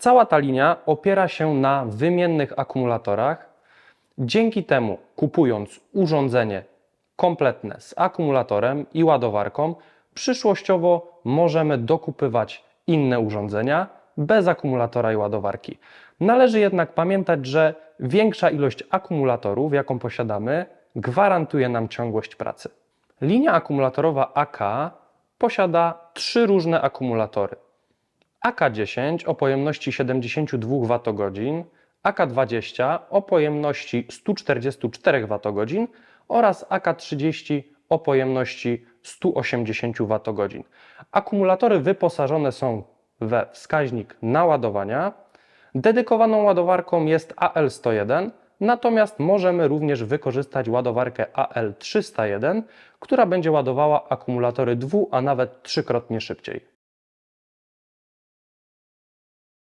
Cała ta linia opiera się na wymiennych akumulatorach. Dzięki temu, kupując urządzenie kompletne z akumulatorem i ładowarką, przyszłościowo możemy dokupywać inne urządzenia bez akumulatora i ładowarki. Należy jednak pamiętać, że większa ilość akumulatorów, jaką posiadamy, gwarantuje nam ciągłość pracy. Linia akumulatorowa AK posiada trzy różne akumulatory. AK10 o pojemności 72 Wh, AK20 o pojemności 144 Wh oraz AK30 o pojemności 180 Wh. Akumulatory wyposażone są we wskaźnik naładowania. Dedykowaną ładowarką jest AL101, natomiast możemy również wykorzystać ładowarkę AL301, która będzie ładowała akumulatory dwu, a nawet trzykrotnie szybciej.